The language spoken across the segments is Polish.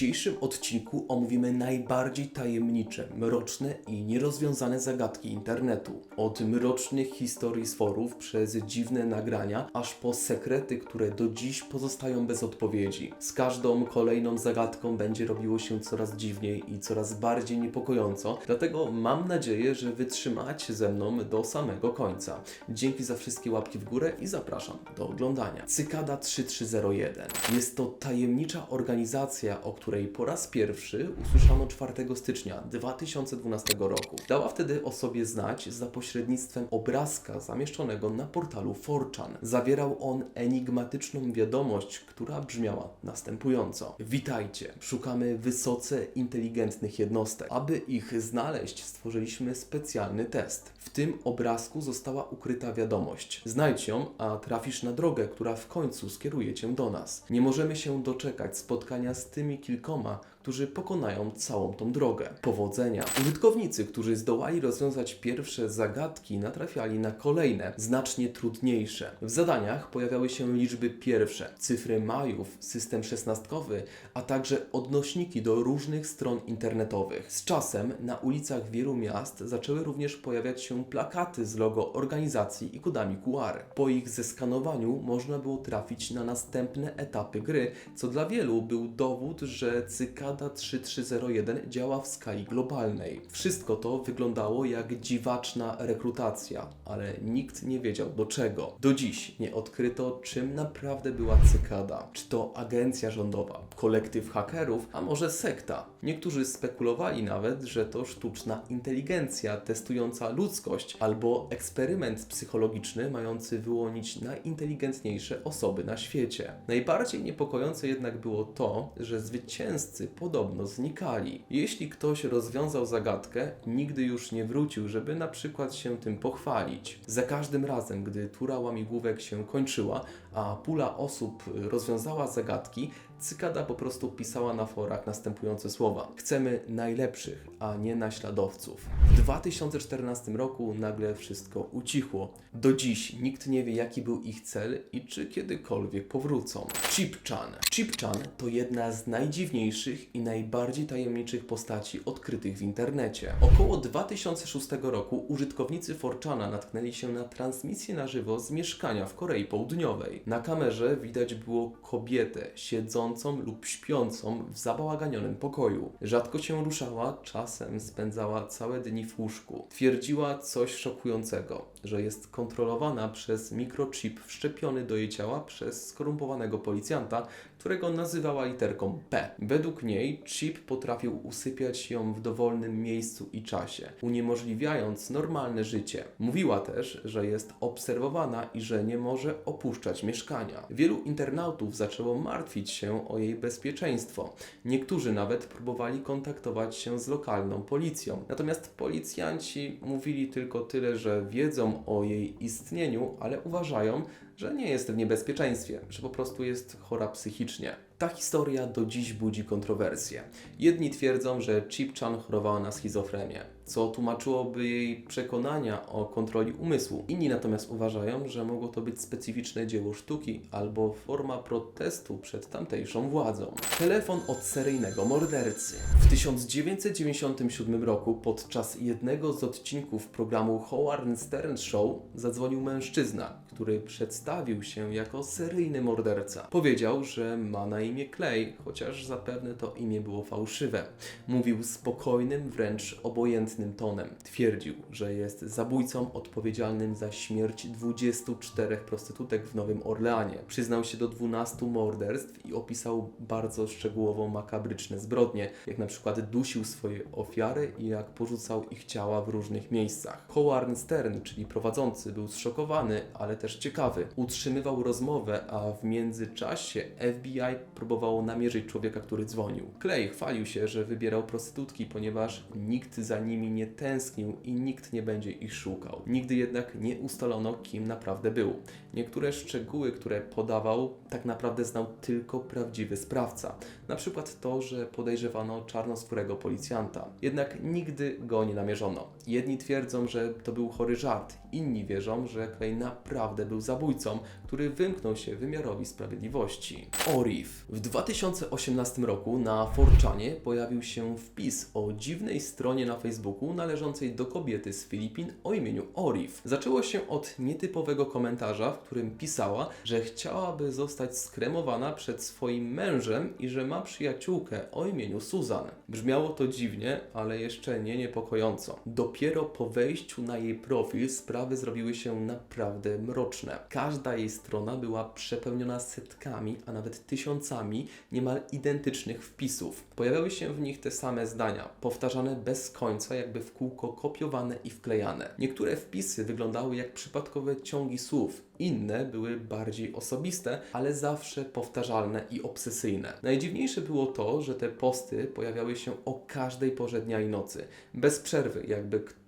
dzisiejszym odcinku omówimy najbardziej tajemnicze, mroczne i nierozwiązane zagadki internetu. Od mrocznych historii z forów przez dziwne nagrania, aż po sekrety, które do dziś pozostają bez odpowiedzi. Z każdą kolejną zagadką będzie robiło się coraz dziwniej i coraz bardziej niepokojąco, dlatego mam nadzieję, że wytrzymacie ze mną do samego końca. Dzięki za wszystkie łapki w górę i zapraszam do oglądania. Cykada 3301 jest to tajemnicza organizacja, o której po raz pierwszy usłyszano 4 stycznia 2012 roku. Dała wtedy o sobie znać za pośrednictwem obrazka zamieszczonego na portalu 4chan. Zawierał on enigmatyczną wiadomość, która brzmiała następująco. Witajcie, szukamy wysoce inteligentnych jednostek. Aby ich znaleźć, stworzyliśmy specjalny test. W tym obrazku została ukryta wiadomość. Znajdź ją, a trafisz na drogę, która w końcu skieruje cię do nas. Nie możemy się doczekać spotkania z tymi kilkoma, rękoma którzy pokonają całą tą drogę. Powodzenia. Użytkownicy, którzy zdołali rozwiązać pierwsze zagadki, natrafiali na kolejne, znacznie trudniejsze. W zadaniach pojawiały się liczby pierwsze, cyfry majów, system szesnastkowy, a także odnośniki do różnych stron internetowych. Z czasem na ulicach wielu miast zaczęły również pojawiać się plakaty z logo organizacji i kodami QR. Po ich zeskanowaniu można było trafić na następne etapy gry, co dla wielu był dowód, że Cykada 3301 działa w skali globalnej. Wszystko to wyglądało jak dziwaczna rekrutacja, ale nikt nie wiedział do czego. Do dziś nie odkryto, czym naprawdę była Cykada. Czy to agencja rządowa, kolektyw hakerów, a może sekta? Niektórzy spekulowali nawet, że to sztuczna inteligencja testująca ludzkość albo eksperyment psychologiczny mający wyłonić najinteligentniejsze osoby na świecie. Najbardziej niepokojące jednak było to, że zwycięzcy podobno znikali. Jeśli ktoś rozwiązał zagadkę, nigdy już nie wrócił, żeby na przykład się tym pochwalić. Za każdym razem, gdy tura łamigłówek się kończyła, a pula osób rozwiązała zagadki, Cykada po prostu pisała na forach następujące słowa: Chcemy najlepszych, a nie naśladowców. W 2014 roku nagle wszystko ucichło. Do dziś nikt nie wie, jaki był ich cel i czy kiedykolwiek powrócą. Chipchan. Chipchan to jedna z najdziwniejszych i najbardziej tajemniczych postaci odkrytych w internecie. Około 2006 roku użytkownicy 4chana natknęli się na transmisję na żywo z mieszkania w Korei Południowej. Na kamerze widać było kobietę siedzącą lub śpiącą w zabałaganionym pokoju. Rzadko się ruszała, czasem spędzała całe dni w łóżku. Twierdziła coś szokującego, że jest kontrolowana przez mikrochip wszczepiony do jej ciała przez skorumpowanego policjanta, którego nazywała literką P. Według niej chip potrafił usypiać ją w dowolnym miejscu i czasie, uniemożliwiając normalne życie. Mówiła też, że jest obserwowana i że nie może opuszczać mieszkania. Wielu internautów zaczęło martwić się o jej bezpieczeństwo. Niektórzy nawet próbowali kontaktować się z lokalną policją. Natomiast policjanci mówili tylko tyle, że wiedzą o jej istnieniu, ale uważają, że nie jest w niebezpieczeństwie, że po prostu jest chora psychicznie. Ta historia do dziś budzi kontrowersje. Jedni twierdzą, że Chipchan chorowała na schizofrenię, co tłumaczyłoby jej przekonania o kontroli umysłu. Inni natomiast uważają, że mogło to być specyficzne dzieło sztuki albo forma protestu przed tamtejszą władzą. Telefon od seryjnego mordercy. W 1997 roku podczas jednego z odcinków programu Howard Stern Show zadzwonił mężczyzna, który przedstawił się jako seryjny morderca. Powiedział, że ma na imię Clay, chociaż zapewne to imię było fałszywe. Mówił spokojnym, wręcz obojętnym tonem. Twierdził, że jest zabójcą odpowiedzialnym za śmierć 24 prostytutek w Nowym Orleanie. Przyznał się do 12 morderstw i opisał bardzo szczegółowo makabryczne zbrodnie, jak na przykład dusił swoje ofiary i jak porzucał ich ciała w różnych miejscach. Howard Stern, czyli prowadzący, był zszokowany, ale też ciekawy. Utrzymywał rozmowę, a w międzyczasie FBI próbowało namierzyć człowieka, który dzwonił. Clay chwalił się, że wybierał prostytutki, ponieważ nikt za nimi nie tęsknił i nikt nie będzie ich szukał. Nigdy jednak nie ustalono, kim naprawdę był. Niektóre szczegóły, które podawał, tak naprawdę znał tylko prawdziwy sprawca. Na przykład to, że podejrzewano czarnoskórego policjanta. Jednak nigdy go nie namierzono. Jedni twierdzą, że to był chory żart, inni wierzą, że Clay naprawdę był zabójcą, który wymknął się wymiarowi sprawiedliwości. Orif. W 2018 roku na Forczanie pojawił się wpis o dziwnej stronie na Facebooku należącej do kobiety z Filipin o imieniu Orif. Zaczęło się od nietypowego komentarza, w którym pisała, że chciałaby zostać skremowana przed swoim mężem i że ma przyjaciółkę o imieniu Susan. Brzmiało to dziwnie, ale jeszcze nie niepokojąco. Dopiero po wejściu na jej profil sprawy zrobiły się naprawdę mroczne. Każda jej strona była przepełniona setkami, a nawet tysiącami niemal identycznych wpisów. Pojawiały się w nich te same zdania, powtarzane bez końca, jakby w kółko kopiowane i wklejane. Niektóre wpisy wyglądały jak przypadkowe ciągi słów, inne były bardziej osobiste, ale zawsze powtarzalne i obsesyjne. Najdziwniejsze było to, że te posty pojawiały się o każdej porze dnia i nocy, bez przerwy, jakby ktoś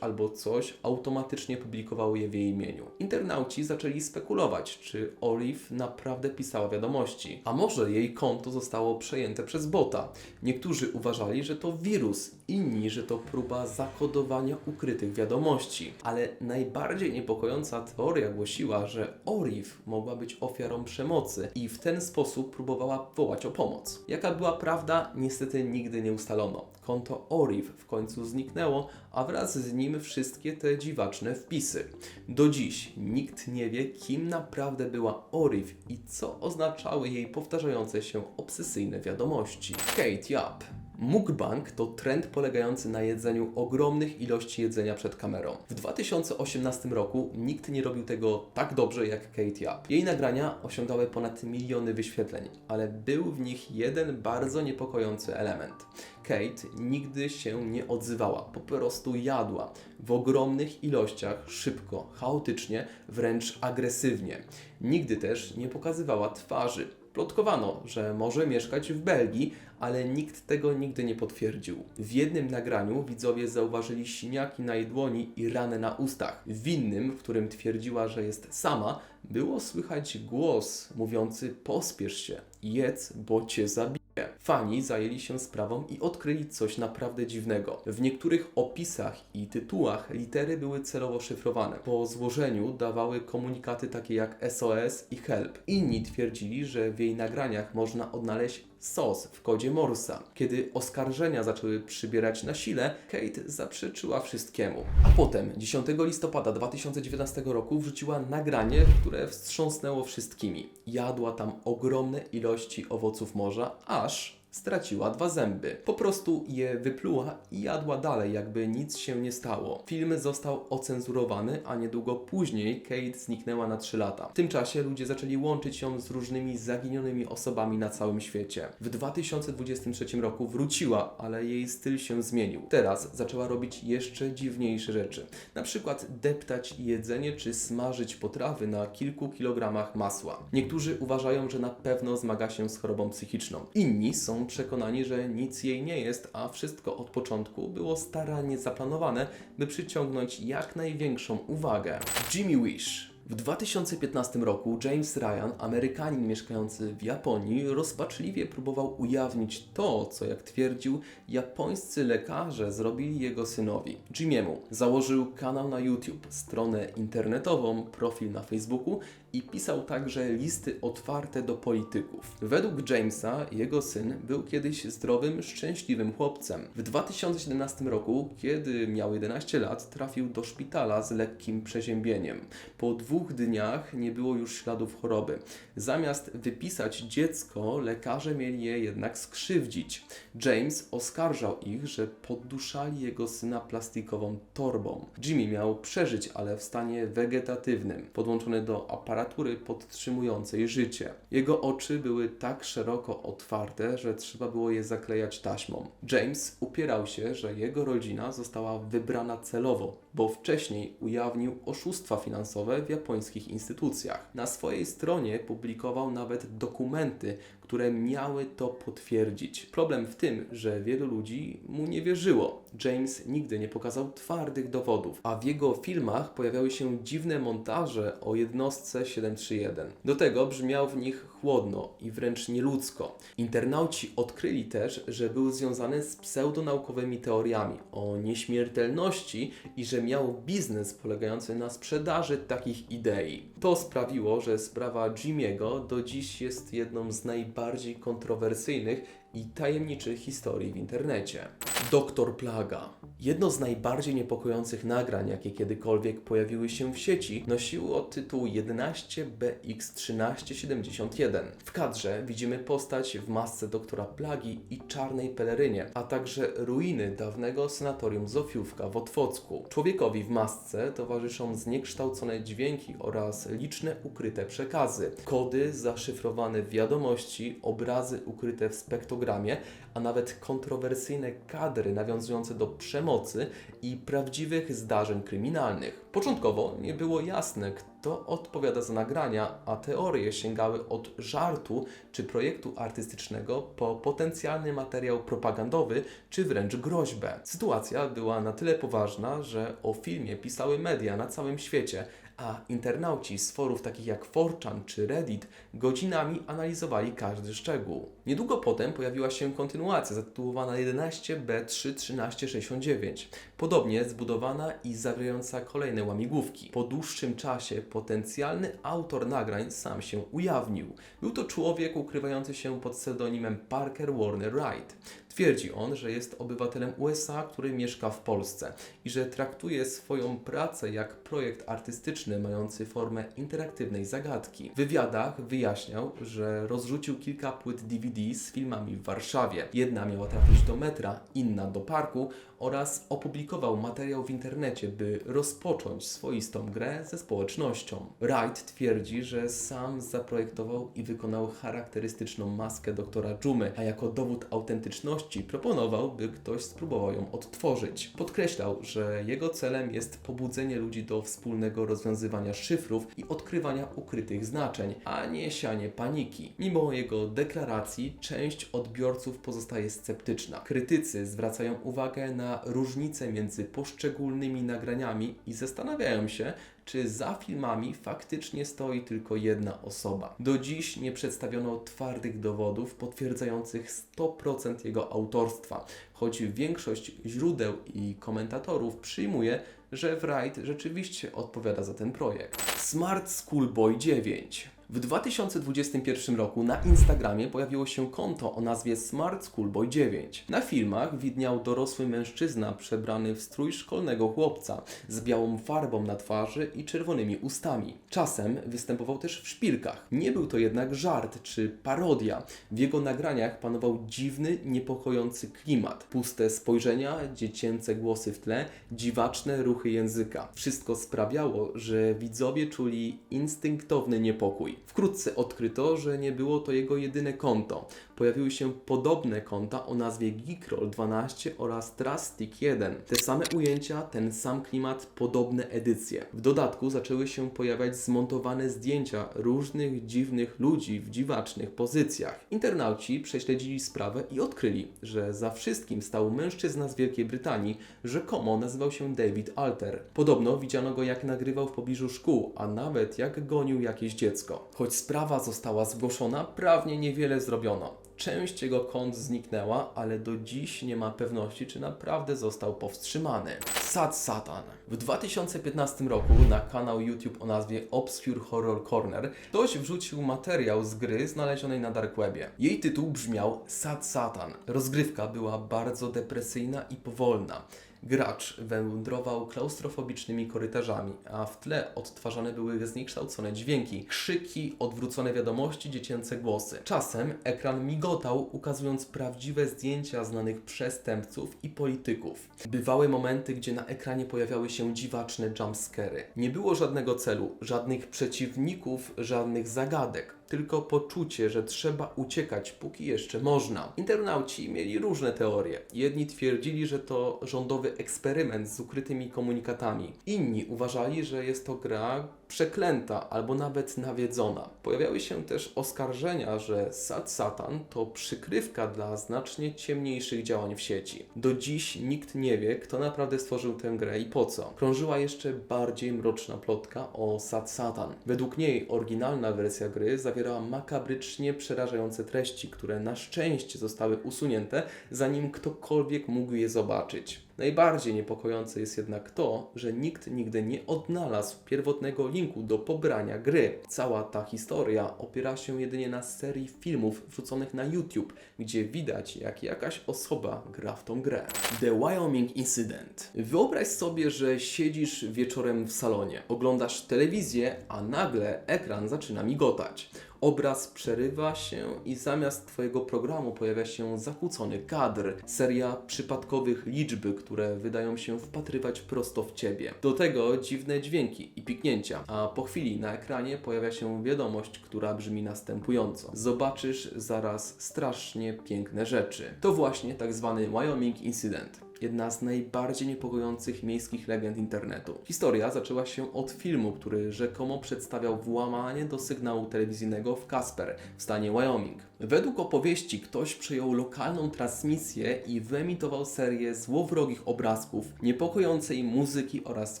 albo coś automatycznie publikowało je w jej imieniu. Internauci zaczęli spekulować, czy Olive naprawdę pisała wiadomości, a może jej konto zostało przejęte przez bota. Niektórzy uważali, że to wirus, inni, że to próba zakodowania ukrytych wiadomości. Ale najbardziej niepokojąca teoria głosiła, że Olive mogła być ofiarą przemocy i w ten sposób próbowała wołać o pomoc. Jaka była prawda, niestety nigdy nie ustalono. Konto Olive w końcu zniknęło, a wraz z nim wszystkie te dziwaczne wpisy. Do dziś nikt nie wie, kim naprawdę była Olive i co oznaczały jej powtarzające się obsesyjne wiadomości. Kate Yap. Mukbang to trend polegający na jedzeniu ogromnych ilości jedzenia przed kamerą. W 2018 roku nikt nie robił tego tak dobrze jak Kate Yap. Jej nagrania osiągały ponad miliony wyświetleń, ale był w nich jeden bardzo niepokojący element. Kate nigdy się nie odzywała, po prostu jadła w ogromnych ilościach, szybko, chaotycznie, wręcz agresywnie. Nigdy też nie pokazywała twarzy. Plotkowano, że może mieszkać w Belgii, ale nikt tego nigdy nie potwierdził. W jednym nagraniu widzowie zauważyli siniaki na jej dłoni i ranę na ustach. W innym, w którym twierdziła, że jest sama, było słychać głos mówiący: Pospiesz się, jedz, bo cię zabiję. Fani zajęli się sprawą i odkryli coś naprawdę dziwnego. W niektórych opisach i tytułach litery były celowo szyfrowane. Po złożeniu dawały komunikaty takie jak SOS i Help. Inni twierdzili, że w jej nagraniach można odnaleźć sos w kodzie Morsa. Kiedy oskarżenia zaczęły przybierać na sile, Kate zaprzeczyła wszystkiemu. A potem, 10 listopada 2019 roku, wrzuciła nagranie, które wstrząsnęło wszystkimi. Jadła tam ogromne ilości owoców morza, aż straciła dwa zęby. Po prostu je wypluła i jadła dalej, jakby nic się nie stało. Film został ocenzurowany, a niedługo później Kate zniknęła na 3 lata. W tym czasie ludzie zaczęli łączyć ją z różnymi zaginionymi osobami na całym świecie. W 2023 roku wróciła, ale jej styl się zmienił. Teraz zaczęła robić jeszcze dziwniejsze rzeczy. Na przykład deptać jedzenie czy smażyć potrawy na kilku kilogramach masła. Niektórzy uważają, że na pewno zmaga się z chorobą psychiczną. Inni są przekonani, że nic jej nie jest, a wszystko od początku było starannie zaplanowane, by przyciągnąć jak największą uwagę. Jimmy Wish. W 2015 roku James Ryan, Amerykanin mieszkający w Japonii, rozpaczliwie próbował ujawnić to, co jak twierdził, japońscy lekarze zrobili jego synowi, Jimiemu. Założył kanał na YouTube, stronę internetową, profil na Facebooku i pisał także listy otwarte do polityków. Według Jamesa jego syn był kiedyś zdrowym, szczęśliwym chłopcem. W 2017 roku, kiedy miał 11 lat, trafił do szpitala z lekkim przeziębieniem. Po dwóch dniach nie było już śladów choroby. Zamiast wypisać dziecko, lekarze mieli je jednak skrzywdzić. James oskarżał ich, że podduszali jego syna plastikową torbą. Jimmy miał przeżyć, ale w stanie wegetatywnym, podłączony do aparatury podtrzymującej życie. Jego oczy były tak szeroko otwarte, że trzeba było je zaklejać taśmą. James upierał się, że jego rodzina została wybrana celowo, bo wcześniej ujawnił oszustwa finansowe w japońskich instytucjach. Na swojej stronie publikował nawet dokumenty, które miały to potwierdzić. Problem w tym, że wielu ludzi mu nie wierzyło. James nigdy nie pokazał twardych dowodów, a w jego filmach pojawiały się dziwne montaże o jednostce 731. Do tego brzmiał w nich chłodno i wręcz nieludzko. Internauci odkryli też, że był związany z pseudonaukowymi teoriami o nieśmiertelności i że miał biznes polegający na sprzedaży takich idei. To sprawiło, że sprawa Jimmy'ego do dziś jest jedną z najbardziej kontrowersyjnych i tajemniczych historii w internecie. Doktor Plaga. Jedno z najbardziej niepokojących nagrań, jakie kiedykolwiek pojawiły się w sieci, nosiło tytuł 11BX1371. W kadrze widzimy postać w masce doktora Plagi i czarnej pelerynie, a także ruiny dawnego sanatorium Zofiówka w Otwocku. Człowiekowi w masce towarzyszą zniekształcone dźwięki oraz liczne ukryte przekazy, kody zaszyfrowane wiadomości, obrazy ukryte w spektogramie, a nawet kontrowersyjne kadry nawiązujące do przemocy i prawdziwych zdarzeń kryminalnych. Początkowo nie było jasne, kto odpowiada za nagrania, a teorie sięgały od żartu czy projektu artystycznego po potencjalny materiał propagandowy czy wręcz groźbę. Sytuacja była na tyle poważna, że o filmie pisały media na całym świecie, a internauci z forów takich jak 4chan czy Reddit godzinami analizowali każdy szczegół. Niedługo potem pojawiła się kontynuacja zatytułowana 11B31369, podobnie zbudowana i zawierająca kolejne łamigłówki. Po dłuższym czasie potencjalny autor nagrań sam się ujawnił. Był to człowiek ukrywający się pod pseudonimem Parker Warner Wright. Twierdzi on, że jest obywatelem USA, który mieszka w Polsce i że traktuje swoją pracę jak projekt artystyczny mający formę interaktywnej zagadki. W wywiadach wyjaśniał, że rozrzucił kilka płyt DVD z filmami w Warszawie. Jedna miała trafić do metra, inna do parku oraz opublikował materiał w internecie, by rozpocząć swoistą grę ze społecznością. Wright twierdzi, że sam zaprojektował i wykonał charakterystyczną maskę doktora Dżumy, a jako dowód autentyczności proponował, by ktoś spróbował ją odtworzyć. Podkreślał, że jego celem jest pobudzenie ludzi do wspólnego rozwiązywania szyfrów i odkrywania ukrytych znaczeń, a nie sianie paniki. Mimo jego deklaracji, część odbiorców pozostaje sceptyczna. Krytycy zwracają uwagę na różnice między poszczególnymi nagraniami i zastanawiają się, czy za filmami faktycznie stoi tylko jedna osoba. Do dziś nie przedstawiono twardych dowodów potwierdzających 100% jego autorstwa, choć większość źródeł i komentatorów przyjmuje, że Wright rzeczywiście odpowiada za ten projekt. Smart Schoolboy 9 w 2021 roku na Instagramie pojawiło się konto o nazwie Smart Schoolboy 9. Na filmach widniał dorosły mężczyzna przebrany w strój szkolnego chłopca z białą farbą na twarzy i czerwonymi ustami. Czasem występował też w szpilkach. Nie był to jednak żart czy parodia. W jego nagraniach panował dziwny, niepokojący klimat. Puste spojrzenia, dziecięce głosy w tle, dziwaczne ruchy języka. Wszystko sprawiało, że widzowie czuli instynktowny niepokój. Wkrótce odkryto, że nie było to jego jedyne konto. Pojawiły się podobne konta o nazwie Geekroll12 oraz Trustic1. Te same ujęcia, ten sam klimat, podobne edycje. W dodatku zaczęły się pojawiać zmontowane zdjęcia różnych dziwnych ludzi w dziwacznych pozycjach. Internauci prześledzili sprawę i odkryli, że za wszystkim stał mężczyzna z Wielkiej Brytanii, rzekomo nazywał się David Alter. Podobno widziano go jak nagrywał w pobliżu szkół, a nawet jak gonił jakieś dziecko. Choć sprawa została zgłoszona, prawnie niewiele zrobiono. Część jego kont zniknęła, ale do dziś nie ma pewności, czy naprawdę został powstrzymany. Sad Satan. W 2015 roku na kanał YouTube o nazwie Obscure Horror Corner ktoś wrzucił materiał z gry znalezionej na Dark Webie. Jej tytuł brzmiał Sad Satan. Rozgrywka była bardzo depresyjna i powolna. Gracz wędrował klaustrofobicznymi korytarzami, a w tle odtwarzane były zniekształcone dźwięki, krzyki, odwrócone wiadomości, dziecięce głosy. Czasem ekran migotał, ukazując prawdziwe zdjęcia znanych przestępców i polityków. Bywały momenty, gdzie na ekranie pojawiały się dziwaczne jumpscary. Nie było żadnego celu, żadnych przeciwników, żadnych zagadek tylko poczucie, że trzeba uciekać, póki jeszcze można. Internauci mieli różne teorie. Jedni twierdzili, że to rządowy eksperyment z ukrytymi komunikatami. Inni uważali, że jest to gra przeklęta albo nawet nawiedzona. Pojawiały się też oskarżenia, że Sad Satan to przykrywka dla znacznie ciemniejszych działań w sieci. Do dziś nikt nie wie, kto naprawdę stworzył tę grę i po co. Krążyła jeszcze bardziej mroczna plotka o Sad Satan. Według niej oryginalna wersja gry zawierała makabrycznie przerażające treści, które na szczęście zostały usunięte, zanim ktokolwiek mógł je zobaczyć. Najbardziej niepokojące jest jednak to, że nikt nigdy nie odnalazł pierwotnego linku do pobrania gry. Cała ta historia opiera się jedynie na serii filmów wrzuconych na YouTube, gdzie widać, jak jakaś osoba gra w tą grę. The Wyoming Incident. Wyobraź sobie, że siedzisz wieczorem w salonie, oglądasz telewizję, a nagle ekran zaczyna migotać. Obraz przerywa się i zamiast Twojego programu pojawia się zakłócony kadr, seria przypadkowych liczby, które wydają się wpatrywać prosto w Ciebie. Do tego dziwne dźwięki i piknięcia, a po chwili na ekranie pojawia się wiadomość, która brzmi następująco. Zobaczysz zaraz strasznie piękne rzeczy. To właśnie tak zwany Wyoming Incident jedna z najbardziej niepokojących miejskich legend internetu. Historia zaczęła się od filmu, który rzekomo przedstawiał włamanie do sygnału telewizyjnego w Casper w stanie Wyoming. Według opowieści ktoś przejął lokalną transmisję i wyemitował serię złowrogich obrazków, niepokojącej muzyki oraz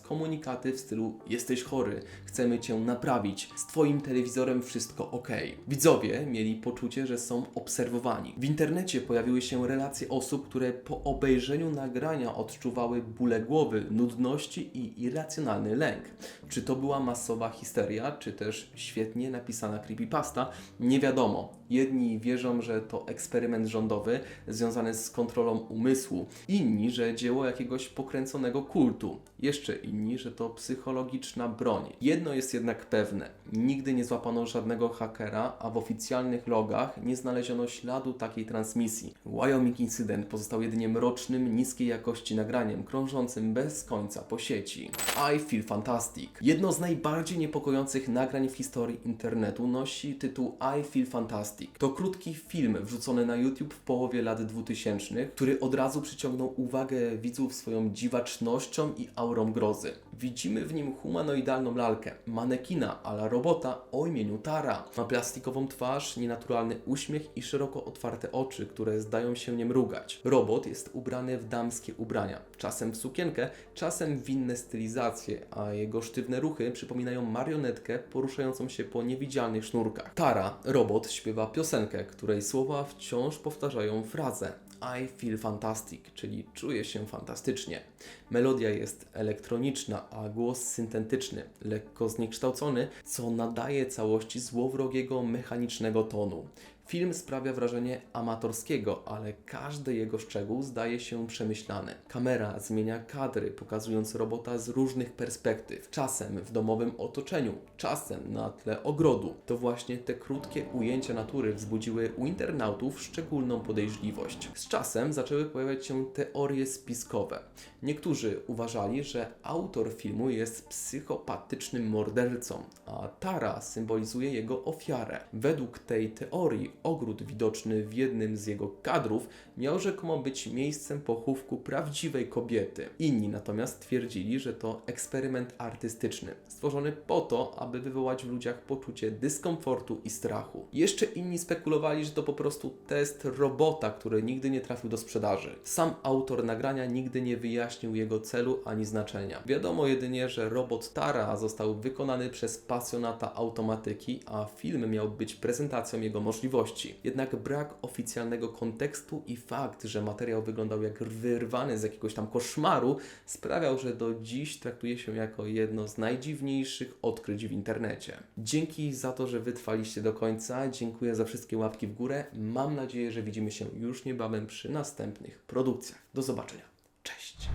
komunikaty w stylu jesteś chory, chcemy cię naprawić, z twoim telewizorem wszystko ok. Widzowie mieli poczucie, że są obserwowani. W internecie pojawiły się relacje osób, które po obejrzeniu nagrania odczuwały bóle głowy, nudności i irracjonalny lęk. Czy to była masowa histeria, czy też świetnie napisana creepypasta? Nie wiadomo. Jedni wierzą, że to eksperyment rządowy związany z kontrolą umysłu, inni, że dzieło jakiegoś pokręconego kultu, jeszcze inni, że to psychologiczna broń. Jedno jest jednak pewne: nigdy nie złapano żadnego hakera, a w oficjalnych logach nie znaleziono śladu takiej transmisji. Wyoming Incident pozostał jedynie mrocznym, niskiej jakości nagraniem krążącym bez końca po sieci. I Feel Fantastic. Jedno z najbardziej niepokojących nagrań w historii internetu nosi tytuł I Feel Fantastic. To krótki film wrzucony na YouTube w połowie lat 2000, który od razu przyciągnął uwagę widzów swoją dziwacznością i aurą grozy. Widzimy w nim humanoidalną lalkę, manekina ala robota o imieniu Tara. Ma plastikową twarz, nienaturalny uśmiech i szeroko otwarte oczy, które zdają się nie mrugać. Robot jest ubrany w damskie ubrania, czasem w sukienkę, czasem w inne stylizacje, a jego sztywne ruchy przypominają marionetkę poruszającą się po niewidzialnych sznurkach. Tara, robot, śpiewa piosenkę, której słowa wciąż powtarzają frazę I feel fantastic, czyli czuję się fantastycznie. Melodia jest elektroniczna, a głos syntetyczny, lekko zniekształcony, co nadaje całości złowrogiego, mechanicznego tonu. Film sprawia wrażenie amatorskiego, ale każdy jego szczegół zdaje się przemyślany. Kamera zmienia kadry, pokazując robota z różnych perspektyw, czasem w domowym otoczeniu, czasem na tle ogrodu. To właśnie te krótkie ujęcia natury wzbudziły u internautów szczególną podejrzliwość. Z czasem zaczęły pojawiać się teorie spiskowe. Niektórzy uważali, że autor filmu jest psychopatycznym mordercą, a Tara symbolizuje jego ofiarę. Według tej teorii ogród widoczny w jednym z jego kadrów miał rzekomo być miejscem pochówku prawdziwej kobiety. Inni natomiast twierdzili, że to eksperyment artystyczny, stworzony po to, aby wywołać w ludziach poczucie dyskomfortu i strachu. Jeszcze inni spekulowali, że to po prostu test robota, który nigdy nie trafił do sprzedaży. Sam autor nagrania nigdy nie wyjaśnił jego celu ani znaczenia. Wiadomo jedynie, że robot Tara został wykonany przez pasjonata automatyki, a film miał być prezentacją jego możliwości. Jednak brak oficjalnego kontekstu i fakt, że materiał wyglądał jak wyrwany z jakiegoś tam koszmaru, sprawiał, że do dziś traktuje się jako jedno z najdziwniejszych odkryć w internecie. Dzięki za to, że wytrwaliście do końca. Dziękuję za wszystkie łapki w górę. Mam nadzieję, że widzimy się już niebawem przy następnych produkcjach. Do zobaczenia. Cześć!